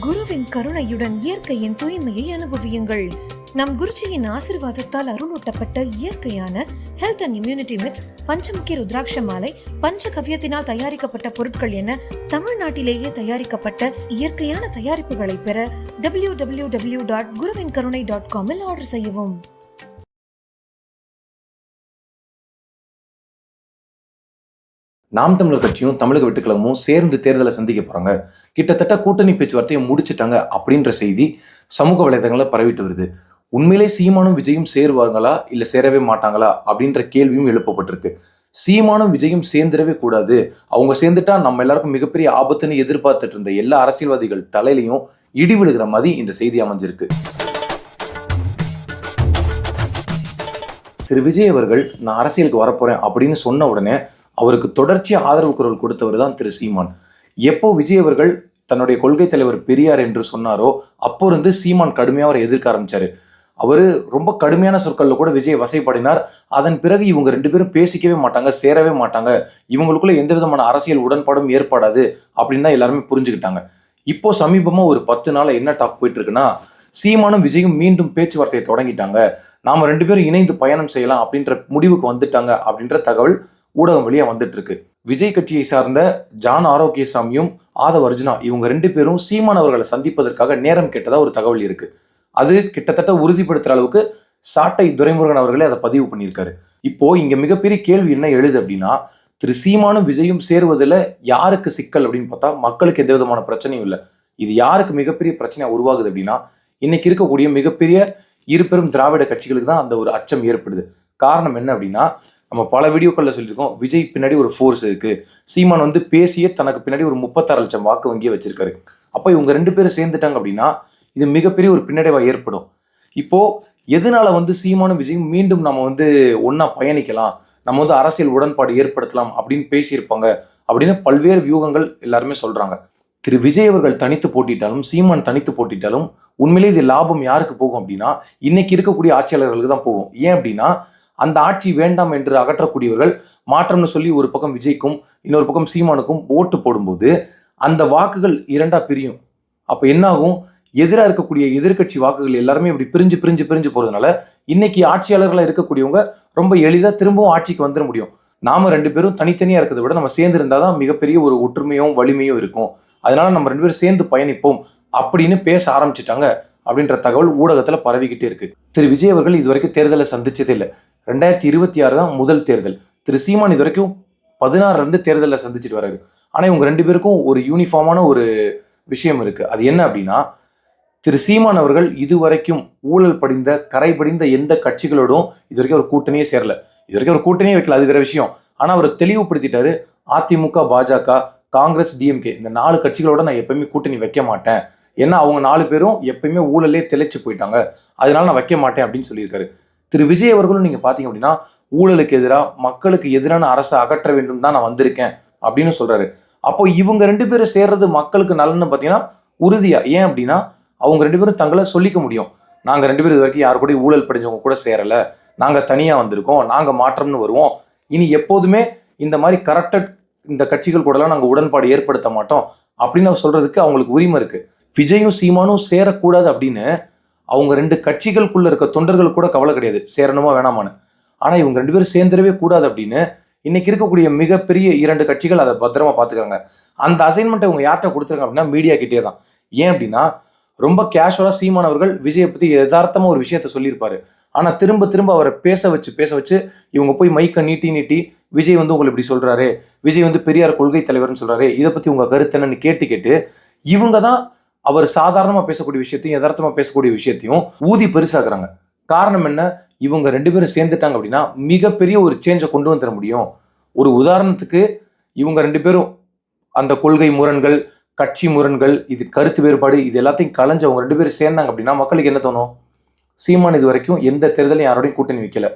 குருவின் கருணையுடன் இயற்கையின் தூய்மையை அனுபவியுங்கள். நம் குருஜியின் ஆசிர்வாதத்தால் அருளூட்டப்பட்ட இயற்கையான health and immunity mix panchamukhi rudraksha மாலை பஞ்சகவ்யத்தினால் தயாரிக்கப்பட்ட பொருட்கள் என தமிழ்நாட்டிலேயே தயாரிக்கப்பட்ட இயற்கையான தயாரிப்புகளை பெற டபிள்யூ டபிள்யூ டபிள்யூ டாட் குருவின் கருணை டாட் காமில் ஆர்டர் செய்யவும். நாம் தமிழர் கட்சியும் தமிழக வெட்டுக்கழகமும் சேர்ந்து தேர்தலை சந்திக்க போறாங்க. கிட்டத்தட்ட கூட்டணி பேச்சுவார்த்தையை முடிச்சிட்டாங்க அப்படின்ற செய்தி சமூக வலைதளங்களில் பரவிட்டு வருது. உண்மையிலே சீமானும் விஜயும் சேருவாங்களா இல்ல சேரவே மாட்டாங்களா? அப்படின்ற கேள்வியும் எழுப்பப்பட்டிருக்கு. சீமானும் விஜயும் சேர்ந்துடவே கூடாது. அவங்க சேர்ந்துட்டா நம்ம எல்லாருக்கும் மிகப்பெரிய ஆபத்துன்னு எதிர்பார்த்துட்டு இருந்த எல்லா அரசியல்வாதிகள் தலையிலையும் இடி விழுகிற மாதிரி இந்த செய்தி அமைஞ்சிருக்கு. திரு விஜய் அவர்கள் நான் அரசியலுக்கு வரப்போறேன் அப்படின்னு சொன்ன உடனே அவருக்கு தொடர்ச்சி ஆதரவு குரல் கொடுத்தவர் தான் திரு சீமான். எப்போ விஜய் அவர்கள் தன்னுடைய கொள்கை தலைவர் பெரியார் என்று சொன்னாரோ அப்போ இருந்து சீமான் கடுமையாக அவரை எதிர்க்க ஆரம்பிச்சாரு. அவர் ரொம்ப கடுமையான சொற்களில் கூட விஜய் வசைப்படினார். அதன் பிறகு இவங்க ரெண்டு பேரும் பேசிக்கவே மாட்டாங்க சேரவே மாட்டாங்க. இவங்களுக்குள்ள எந்த விதமான அரசியல் உடன்பாடும் ஏற்படாது அப்படின்னு தான் எல்லாருமே புரிஞ்சுக்கிட்டாங்க. இப்போ சமீபமா ஒரு பத்து நாளில் என்ன டாக் போயிட்டு இருக்குன்னா சீமானும் விஜயும் மீண்டும் பேச்சுவார்த்தையை தொடங்கிட்டாங்க. நாம ரெண்டு பேரும் இணைந்து பயணம் செய்யலாம் அப்படின்ற முடிவுக்கு வந்துட்டாங்க அப்படின்ற தகவல் ஊடகம் வழியாக வந்துட்டு இருக்கு விஜய் கட்சியை சார்ந்த ஜான் ஆரோக்கியசாமியும் ஆதவ் அர்ஜுனா இவங்க ரெண்டு பேரும் சீமான் அவர்களை சந்திப்பதற்காக நேரம் கேட்டதாக ஒரு தகவல் இருக்கு. அது கிட்டத்தட்ட உறுதிப்படுத்துகிற அளவுக்கு சாட்டை துரைமுருகன் அவர்களே அதை பதிவு பண்ணியிருக்காரு. இப்போ இங்க மிகப்பெரிய கேள்வி என்ன எழுது அப்படின்னா திரு சீமானும் விஜயும் சேருவதில் யாருக்கு சிக்கல் அப்படின்னு பார்த்தா மக்களுக்கு எந்த விதமான பிரச்சனையும் இல்லை. இது யாருக்கு மிகப்பெரிய பிரச்சனையாக உருவாகுது அப்படின்னா இன்னைக்கு இருக்கக்கூடிய மிகப்பெரிய இரு பெரும் திராவிட கட்சிகளுக்கு தான் அந்த ஒரு அச்சம் ஏற்படுது. காரணம் என்ன அப்படின்னா நம்ம பல வீடியோக்களில் சொல்லியிருக்கோம். விஜய் பின்னாடி ஒரு ஃபோர்ஸ் இருக்கு. சீமான் வந்து பேசியே தனக்கு பின்னாடி ஒரு முப்பத்தாறு லட்சம் வாக்கு வங்கியை வச்சிருக்காரு. அப்போ இவங்க ரெண்டு பேரும் சேர்ந்துட்டாங்க அப்படின்னா இது மிகப்பெரிய ஒரு பின்னடைவாக ஏற்படும். இப்போ எதனால வந்து சீமானும் விஜயும் மீண்டும் நம்ம வந்து ஒன்றா பயணிக்கலாம்? நம்ம வந்து அரசியல் உடன்பாடு ஏற்படுத்தலாம் அப்படின்னு பேசியிருப்பாங்க அப்படின்னு பல்வேறு வியூகங்கள் எல்லாருமே சொல்றாங்க. திரு விஜய் அவர்கள் தனித்து போட்டிட்டாலும் சீமான் தனித்து போட்டிட்டாலும் உண்மையிலே இது லாபம் யாருக்கு போகும் அப்படின்னா இன்னைக்கு இருக்கக்கூடிய ஆட்சியாளர்களுக்கு தான் போகும். ஏன் அப்படின்னா அந்த ஆட்சி வேண்டாம் என்று அகற்றக்கூடியவர்கள் மாற்றம்னு சொல்லி ஒரு பக்கம் விஜய்க்கும் இன்னொரு பக்கம் சீமானுக்கும் ஓட்டு போடும்போது அந்த வாக்குகள் இரண்டா பிரியும். அப்ப என்னாகும்? எதிராக இருக்கக்கூடிய எதிர்க்கட்சி வாக்குகள் எல்லாருமே இப்படி பிரிஞ்சு பிரிஞ்சு பிரிஞ்சு போறதுனால இன்னைக்கு ஆட்சியாளர்களா இருக்கக்கூடியவங்க ரொம்ப எளிதா திரும்பவும் ஆட்சிக்கு வந்துட முடியும். நாம ரெண்டு பேரும் தனித்தனியா இருக்கிறத விட நம்ம சேர்ந்து இருந்தாதான் மிகப்பெரிய ஒரு ஒற்றுமையும் வலிமையும் இருக்கும். அதனால நம்ம ரெண்டு பேரும் சேர்ந்து பயணிப்போம் அப்படின்னு பேச ஆரம்பிச்சிட்டாங்க அப்படின்ற தகவல் ஊடகத்துல பரவிக்கிட்டே இருக்கு. திரு. விஜய் அவர்கள் இதுவரைக்கும் தேர்தலை சந்திச்சதே இல்லை. ரெண்டாயிரத்தி இருபத்தி ஆறு தான் முதல் தேர்தல். திரு சீமான் இது வரைக்கும் பதினாறுலேருந்து தேர்தலில் சந்திச்சுட்டு வராரு. ஆனால் இவங்க ரெண்டு பேருக்கும் ஒரு யூனிஃபார்மான ஒரு விஷயம் இருக்குது அது என்ன அப்படின்னா திரு சீமான் அவர்கள் இதுவரைக்கும் ஊழல் படிந்த கரை படிந்த எந்த கட்சிகளோடும் இது வரைக்கும் ஒரு கூட்டணியே சேரல. இது வரைக்கும் ஒரு கூட்டணியே வைக்கல. அது வேற விஷயம். ஆனால் அவர் தெளிவுபடுத்திட்டாரு அதிமுக பாஜக காங்கிரஸ் டிஎம்கே இந்த நாலு கட்சிகளோட நான் எப்பயுமே கூட்டணி வைக்க மாட்டேன். ஏன்னா அவங்க நாலு பேரும் எப்பயுமே ஊழலே தெளிச்சு போயிட்டாங்க. அதனால நான் வைக்க மாட்டேன் அப்படின்னு சொல்லியிருக்காரு. திரு விஜய் அவர்களும் நீங்கள் பார்த்தீங்க அப்படின்னா ஊழலுக்கு எதிராக மக்களுக்கு எதிரான அரசை அகற்ற வேண்டும் தான் நான் வந்திருக்கேன் அப்படின்னு சொல்கிறாரு அப்போ இவங்க ரெண்டு பேரும் சேர்றது மக்களுக்கு நலன்னு பார்த்தீங்கன்னா உறுதியாக ஏன் அப்படின்னா அவங்க ரெண்டு பேரும் தங்களை சொல்லிக்க முடியும். நாங்கள் ரெண்டு பேரும் இது வரைக்கும் யாரு கூட ஊழல் படிஞ்சவங்க கூட சேரலை. நாங்கள் தனியாக வந்திருக்கோம். நாங்கள் மாற்றம்னு வருவோம். இனி எப்போதுமே இந்த மாதிரி கரெக்டட் இந்த கட்சிகள் கூடலாம் நாங்கள் உடன்பாடு ஏற்படுத்த மாட்டோம் அப்படின்னு சொல்கிறதுக்கு அவங்களுக்கு உரிமை இருக்குது விஜயும் சீமானும் சேரக்கூடாது அப்படின்னு அவங்க ரெண்டு கட்சிகளுக்குள்ள இருக்க தொண்டர்கள் கூட கவலை கிடையாது. சேரணுமா வேணாமான்னு. ஆனால் இவங்க ரெண்டு பேரும் சேர்ந்துடவே கூடாது அப்படின்னு இன்னைக்கு இருக்கக்கூடிய மிகப்பெரிய இரண்டு கட்சிகள் அதை பத்திரமா பாத்துக்கிறாங்க. அந்த அசைன்மெண்ட்டை இவங்க யார்கிட்ட கொடுத்துருங்க அப்படின்னா மீடியா கிட்டே தான். ஏன் அப்படின்னா ரொம்ப கேஷுவலா சீமான் அவர்கள் விஜயை பத்தி யதார்த்தமா ஒரு விஷயத்த சொல்லியிருப்பாரு. ஆனா திரும்ப திரும்ப அவரை பேச வச்சு பேச வச்சு இவங்க போய் மைக்கை நீட்டி நீட்டி விஜய் வந்து உங்களை இப்படி சொல்றாரு விஜய் வந்து பெரியார் கொள்கை தலைவர்னு சொல்றாரு இதை பத்தி உங்க கருத்து என்னன்னு கேட்டு கேட்டு இவங்க தான் அவர் சாதாரணமா பேசக்கூடிய விஷயத்தையும் யதார்த்தமா பேசக்கூடிய விஷயத்தையும் ஊதி பெருசாக்குறாங்க. காரணம் என்ன? இவங்க ரெண்டு பேரும் சேர்ந்துட்டாங்க அப்படின்னா மிகப்பெரிய ஒரு சேஞ்சை கொண்டு வந்துட முடியும். ஒரு உதாரணத்துக்கு இவங்க ரெண்டு பேரும் அந்த கொள்கை முரண்கள் கட்சி முரண்கள் இது கருத்து வேறுபாடு இது எல்லாத்தையும் கலைஞ்சு அவங்க ரெண்டு பேரும் சேர்ந்தாங்க அப்படின்னா மக்களுக்கு என்ன தோணும்? சீமான் இது வரைக்கும் எந்த தேர்தலையும் யாரோடையும் கூட்டணி வைக்கல.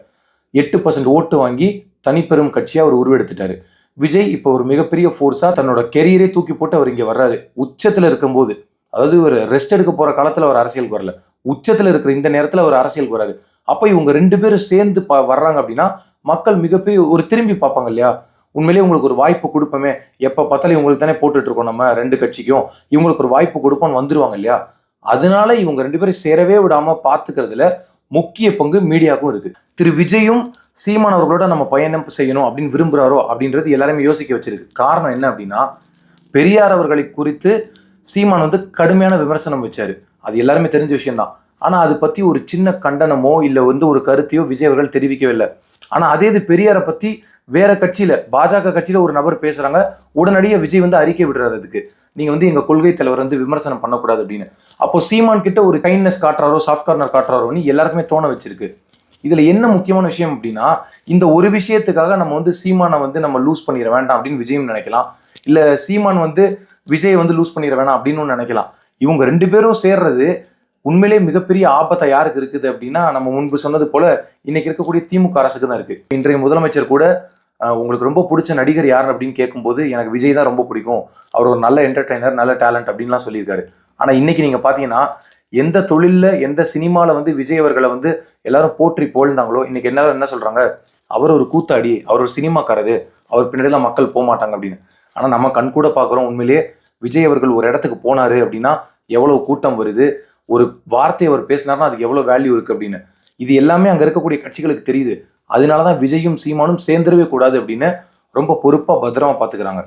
எட்டு பர்சன்ட் ஓட்டு வாங்கி தனிப்பெரும் கட்சியாக அவர் உருவெடுத்துட்டாரு. விஜய் இப்போ ஒரு மிகப்பெரிய ஃபோர்ஸாக தன்னோட கெரியரே தூக்கி போட்டு அவர் இங்கே வர்றாரு. உச்சத்தில் இருக்கும்போது அதாவது ஒரு ரெஸ்ட் எடுக்க போற காலத்துல ஒரு அரசியலுக்கு வரல உச்சத்துல இருக்கிற இந்த நேரத்துல ஒரு அரசியலுக்கு வராது அப்ப இவங்க ரெண்டு பேரும் சேர்ந்து ப- வர்றாங்க அப்படின்னா மக்கள் மிகப்பெரிய ஒரு திரும்பி பார்ப்பாங்க இல்லையா? உண்மையிலேயே உங்களுக்கு ஒரு வாய்ப்பு கொடுப்போமே. எப்போ பார்த்தாலும் இவங்களுக்கு தானே போட்டுட்டு இருக்கோம் நம்ம ரெண்டு கட்சிக்கும். இவங்களுக்கு ஒரு வாய்ப்பு கொடுப்போம்னு வந்துருவாங்க இல்லையா? அதனால இவங்க ரெண்டு பேரும் சேரவே விடாம பாத்துக்கிறதுல முக்கிய பங்கு மீடியாவுக்கும் இருக்கு. திரு விஜயும் சீமான் அவர்களோட நம்ம பயணம் செய்யணும் அப்படின்னு விரும்புகிறாரோ அப்படின்றது எல்லாருமே யோசிக்க வச்சிருக்கு. காரணம் என்ன அப்படின்னா பெரியார் அவர்களை குறித்து சீமான் வந்து கடுமையான விமர்சனம் வச்சாரு. அது எல்லாருமே தெரிஞ்ச விஷயம்தான். ஆனால் அது பற்றி ஒரு சின்ன கண்டனமோ இல்லை வந்து ஒரு கருத்தையோ விஜய் அவர்கள் தெரிவிக்கவே இல்லை அதே இது பெரியாரை பற்றி வேற கட்சியில் பாஜக கட்சியில் ஒரு நபர் பேசுகிறாங்க உடனடியாக விஜய் வந்து அறிக்கை விடுறாரு அதுக்கு. நீங்கள் வந்து எங்கள் கொள்கை தலைவர் வந்து விமர்சனம் பண்ணக்கூடாது அப்படின்னு. அப்போ சீமான் கிட்ட ஒரு கைண்ட்னஸ் காட்டுறாரோ சாஃப்ட் கார்னர் காட்டுறாரோன்னு எல்லாருக்குமே தோண வச்சிருக்கு. இதில் என்ன முக்கியமான விஷயம் அப்படின்னா இந்த ஒரு விஷயத்துக்காக நம்ம வந்து சீமானை வந்து நம்ம லூஸ் பண்ணிட வேண்டாம் அப்படின்னு விஜயம் நினைக்கலாம். இல்லை சீமான் வந்து விஜய் வந்து லூஸ் பண்ணிட வேணாம் அப்படின்னு நினைக்கலாம். இவங்க ரெண்டு பேரும் சேர்றது உண்மையிலே மிகப்பெரிய ஆபத்தை யாருக்கு இருக்குது அப்படின்னா நம்ம முன்பு சொன்னது போல இன்னைக்கு இருக்கக்கூடிய திமுக அரசுக்கு தான் இருக்கு. இன்றைய முதலமைச்சர் கூட உங்களுக்கு ரொம்ப பிடிச்ச நடிகர் யார் அப்படின்னு கேட்கும்போது எனக்கு விஜய் தான் ரொம்ப பிடிக்கும். அவர் ஒரு நல்ல என்டர்டைனர் நல்ல டேலண்ட் அப்படின்லாம் சொல்லியிருக்காரு. ஆனால் இன்னைக்கு நீங்கள் பார்த்தீங்கன்னா எந்த தொழிலில் எந்த சினிமாவில் வந்து விஜய் அவர்களை வந்து எல்லாரும் போற்றி புகழ்ந்தாங்களோ இன்னைக்கு என்ன என்ன சொல்கிறாங்க அவர் ஒரு கூத்தாடி அவர் ஒரு சினிமாக்காரரு அவர் பின்னாடிலாம் மக்கள் போக மாட்டாங்க அப்படின்னு. ஆனால் நம்ம கண் கூட பார்க்குறோம். உண்மையிலேயே விஜய் அவர்கள் ஒரு இடத்துக்கு போனாரு அப்படின்னா எவ்வளோ கூட்டம் வருது? ஒரு வார்த்தை அவர் பேசினார்னா அதுக்கு எவ்வளோ வேல்யூ இருக்குது அப்படின்னு. இது எல்லாமே அங்கே இருக்கக்கூடிய கட்சிகளுக்கு தெரியுது. அதனால தான் விஜயும் சீமானும் சேர்ந்துடவே கூடாது அப்படின்னு ரொம்ப பொறுப்பாக பத்திரமா பார்த்துக்கிறாங்க.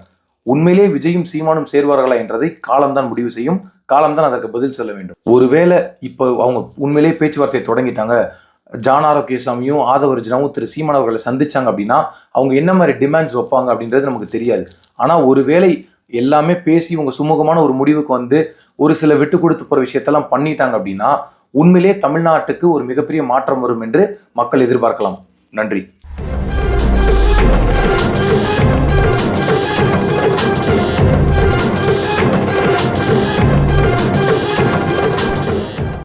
உண்மையிலே விஜயும் சீமானும் சேர்வார்களா என்றதை காலம்தான் முடிவு செய்யும். காலம்தான் அதற்கு பதில் சொல்ல வேண்டும். ஒருவேளை இப்போ அவங்க உண்மையிலேயே பேச்சுவார்த்தையை தொடங்கிட்டாங்க. ஜான் ஆரோக்கியசாமியும் ஆதவர்ஜனாவும் திரு சீமான் அவர்களை சந்திச்சாங்க அப்படின்னா அவங்க என்ன மாதிரி டிமாண்ட்ஸ் வைப்பாங்க அப்படின்றது நமக்கு தெரியாது. ஆனால் ஒருவேளை எல்லாமே பேசி இவங்க சுமூகமான ஒரு முடிவுக்கு வந்து ஒரு சில விட்டு கொடுத்து போகிற விஷயத்தெல்லாம் பண்ணிட்டாங்க அப்படின்னா உண்மையிலேயே தமிழ்நாட்டுக்கு ஒரு மிகப்பெரிய மாற்றம் வரும் என்று மக்கள் எதிர்பார்க்கலாம். நன்றி.